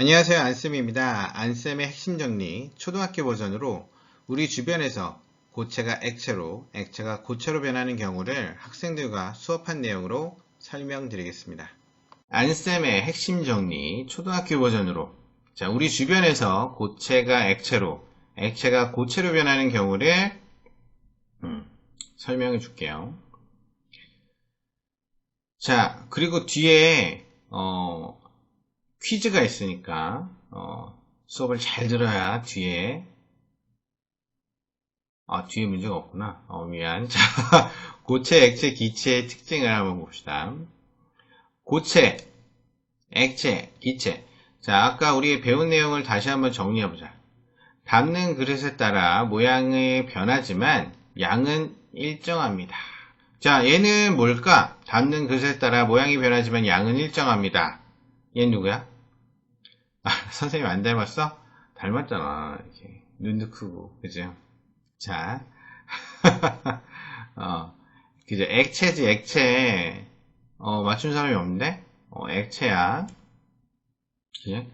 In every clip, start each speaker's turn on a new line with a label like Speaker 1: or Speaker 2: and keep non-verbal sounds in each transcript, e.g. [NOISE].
Speaker 1: 안녕하세요 안쌤입니다. 안쌤의 핵심 정리 초등학교 버전으로 우리 주변에서 고체가 액체로 액체가 고체로 변하는 경우를 학생들과 수업한 내용으로 설명드리겠습니다. 안쌤의 핵심 정리 초등학교 버전으로 자 우리 주변에서 고체가 액체로 액체가 고체로 변하는 경우를 음, 설명해 줄게요. 자 그리고 뒤에 어, 퀴즈가 있으니까 어, 수업을 잘 들어야 뒤에 아 뒤에 문제가 없구나. 어, 미안. [LAUGHS] 자 고체 액체 기체의 특징을 한번 봅시다. 고체 액체 기체. 자 아까 우리 배운 내용을 다시 한번 정리해 보자. 담는 그릇에 따라 모양이 변하지만 양은 일정합니다. 자 얘는 뭘까? 담는 그릇에 따라 모양이 변하지만 양은 일정합니다 얘 누구야? 아, [LAUGHS] 선생님 안 닮았어? 닮았잖아. 이렇게. 눈도 크고, 그죠? 자. [LAUGHS] 어, 그죠? 액체지, 액체. 어, 맞춘 사람이 없는데? 어, 액체야. 그죠?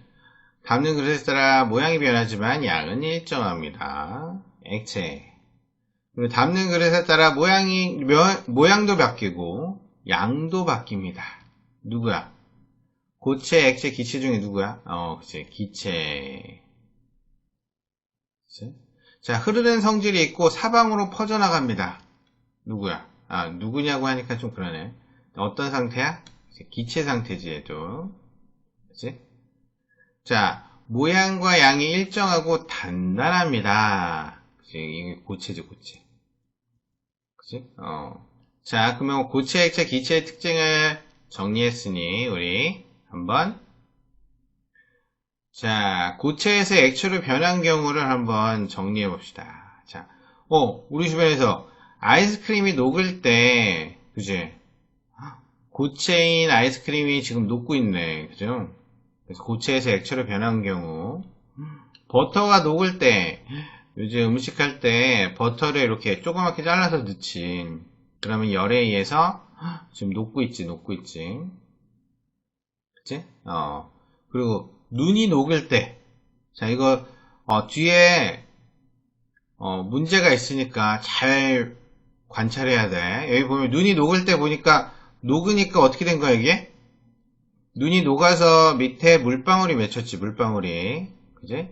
Speaker 1: 담는 그릇에 따라 모양이 변하지만 양은 일정합니다. 액체. 그리고 담는 그릇에 따라 모양이, 모양도 바뀌고, 양도 바뀝니다. 누구야? 고체, 액체, 기체 중에 누구야? 어, 그치. 기체. 그치? 자, 흐르는 성질이 있고 사방으로 퍼져나갑니다. 누구야? 아, 누구냐고 하니까 좀 그러네. 어떤 상태야? 기체 상태지, 얘도. 그치? 자, 모양과 양이 일정하고 단단합니다. 그치? 이게 고체죠, 고체. 그치? 어. 자, 그러면 고체, 액체, 기체의 특징을 정리했으니, 우리 한번. 자 고체에서 액체로 변한 경우를 한번 정리해 봅시다. 자, 어 우리 주변에서 아이스크림이 녹을 때 그지? 고체인 아이스크림이 지금 녹고 있네 그죠? 그래서 고체에서 액체로 변한 경우. 버터가 녹을 때 요즘 음식 할 때 버터를 이렇게 조그맣게 잘라서 넣지. 그러면 열에 의해서 지금 녹고 있지 녹고 있지 그치? 어, 그리고 눈이 녹을 때, 자, 이거, 어, 뒤에, 어, 문제가 있으니까 잘 관찰해야 돼. 여기 보면 눈이 녹을 때 보니까, 녹으니까 어떻게 된 거야, 이게? 눈이 녹아서 밑에 물방울이 맺혔지, 물방울이. 그지?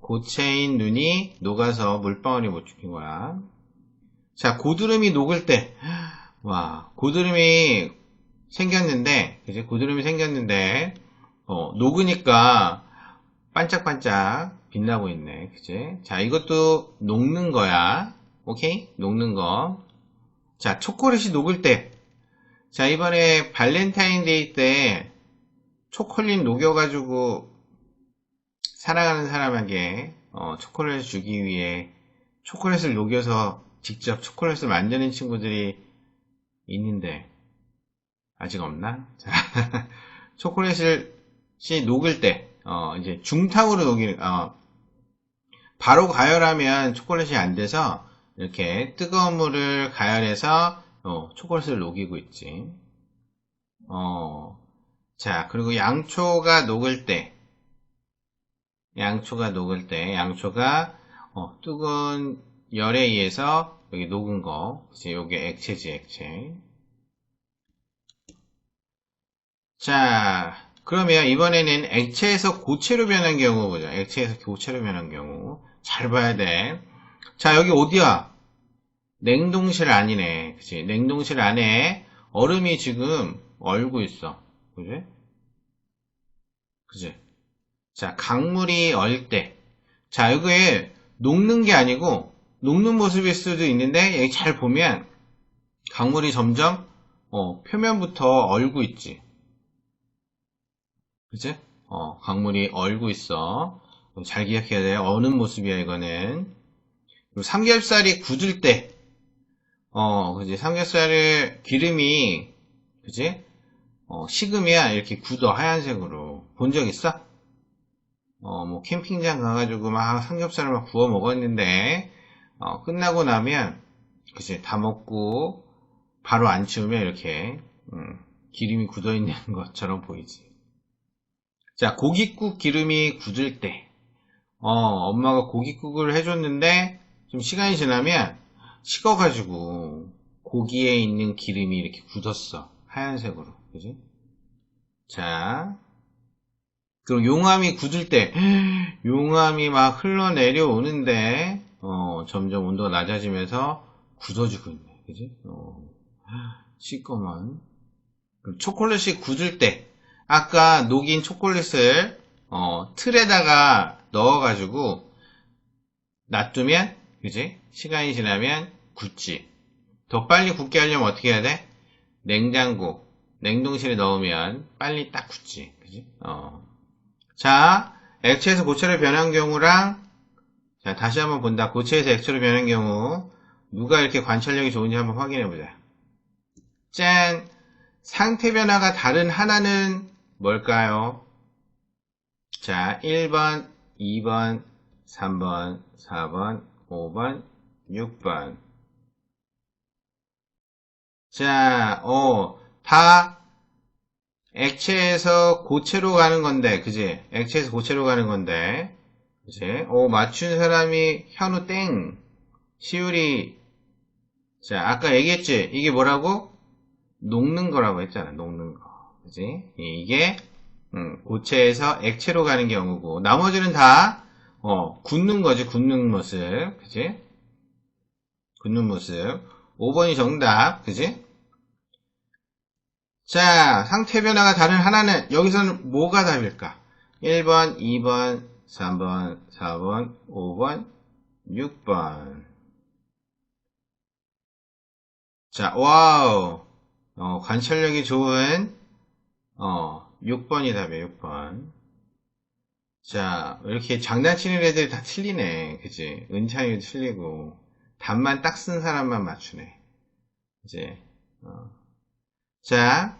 Speaker 1: 고체인 눈이 녹아서 물방울이 못 죽인 거야. 자, 고드름이 녹을 때, [GASPS] 와, 고드름이 생겼는데, 이제 고드름이 생겼는데, 어, 녹으니까 반짝반짝 빛나고 있네. 그지? 자, 이것도 녹는 거야. 오케이? 녹는 거. 자, 초콜릿이 녹을 때. 자, 이번에 발렌타인데이 때 초콜릿 녹여가지고 사랑하는 사람에게 어, 초콜릿을 주기 위해 초콜릿을 녹여서 직접 초콜릿을 만드는 친구들이 있는데 아직 없나? 자, [LAUGHS] 초콜릿을 녹을 때, 어, 이제 중탕으로 녹이는, 어, 바로 가열하면 초콜릿이 안 돼서 이렇게 뜨거운 물을 가열해서 어, 초콜릿을 녹이고 있지. 어, 자, 그리고 양초가 녹을 때, 양초가 녹을 때, 양초가 어, 뜨거운 열에 의해서 여기 녹은 거, 이제 요게 액체지, 액체. 자, 그러면 이번에는 액체에서 고체로 변한 경우 보자. 액체에서 고체로 변한 경우. 잘 봐야 돼. 자, 여기 어디야? 냉동실 아니네. 그치? 냉동실 안에 얼음이 지금 얼고 있어. 그지? 그지? 자, 강물이 얼 때. 자, 여기에 녹는 게 아니고, 녹는 모습일 수도 있는데, 여기 잘 보면, 강물이 점점, 어, 표면부터 얼고 있지. 그치? 어, 강물이 얼고 있어. 잘 기억해야 돼. 어는 모습이야, 이거는. 삼겹살이 굳을 때, 어, 그지? 삼겹살을 기름이, 그지? 어, 식으면 이렇게 굳어, 하얀색으로. 본 적 있어? 어, 뭐, 캠핑장 가가지고 막 삼겹살을 막 구워 먹었는데, 어, 끝나고 나면, 그지? 다 먹고, 바로 안 치우면 이렇게, 음, 기름이 굳어 있는 [LAUGHS] 것처럼 보이지. 자, 고깃국 기름이 굳을 때, 어, 엄마가 고깃국을 해줬는데, 좀 시간이 지나면, 식어가지고, 고기에 있는 기름이 이렇게 굳었어. 하얀색으로. 그지? 자, 그리고 용암이 굳을 때, [GASPS] 용암이 막 흘러내려 오는데, 어, 점점 온도가 낮아지면서 굳어지고 있네. 그지? 어, [GASPS] 시꺼먼. 초콜릿이 굳을 때, 아까 녹인 초콜릿을, 어, 틀에다가 넣어가지고, 놔두면, 그지? 시간이 지나면 굳지. 더 빨리 굳게 하려면 어떻게 해야 돼? 냉장고, 냉동실에 넣으면 빨리 딱 굳지. 그지? 어. 자, 액체에서 고체로 변한 경우랑, 자, 다시 한번 본다. 고체에서 액체로 변한 경우, 누가 이렇게 관찰력이 좋은지 한번 확인해 보자. 짠! 상태 변화가 다른 하나는 뭘까요? 자, 1번, 2번, 3번, 4번, 5번, 6번. 자, 어, 다 액체에서 고체로 가는 건데, 그지? 액체에서 고체로 가는 건데, 그지? 어, 맞춘 사람이 현우 땡. 시율이, 자, 아까 얘기했지? 이게 뭐라고? 녹는 거라고 했잖아, 녹는 거. 그지? 이게, 음, 고체에서 액체로 가는 경우고, 나머지는 다, 어, 굳는 거지, 굳는 모습. 그지? 굳는 모습. 5번이 정답. 그지? 자, 상태 변화가 다른 하나는 여기서는 뭐가 답일까? 1번, 2번, 3번, 4번, 5번, 6번. 자, 와우. 어, 관찰력이 좋은 어, 6번이 답이에요, 6번. 자, 이렇게 장난치는 애들이 다 틀리네. 그지? 은창이도 틀리고. 답만 딱 쓴 사람만 맞추네. 이제, 어. 자,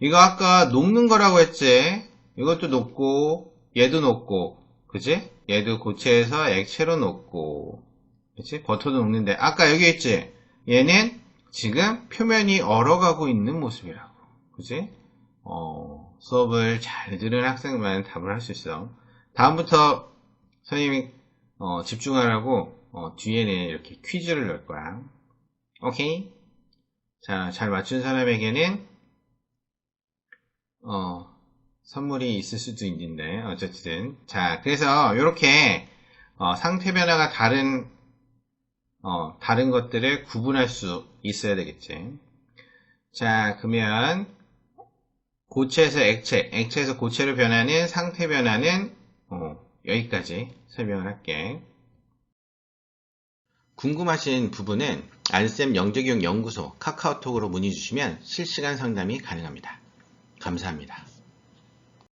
Speaker 1: 이거 아까 녹는 거라고 했지? 이것도 녹고, 얘도 녹고, 그지? 얘도 고체에서 액체로 녹고, 그치? 버터도 녹는데, 아까 여기 있지? 얘는 지금 표면이 얼어가고 있는 모습이라고. 그지? 어, 수업을 잘 들은 학생만 답을 할 수 있어. 다음부터 선생님이 어, 집중하라고 어, 뒤에는 이렇게 퀴즈를 넣을 거야. 오케이? 자, 잘 맞춘 사람에게는 어, 선물이 있을 수도 있는데 어쨌든 자, 그래서 이렇게 어, 상태 변화가 다른 어, 다른 것들을 구분할 수 있어야 되겠지. 자, 그러면 고체에서 액체, 액체에서 고체로 변하는 상태 변화는 어, 여기까지 설명을 할게. 궁금하신 부분은 안쌤 영재교육 연구소 카카오톡으로 문의 주시면 실시간 상담이 가능합니다. 감사합니다.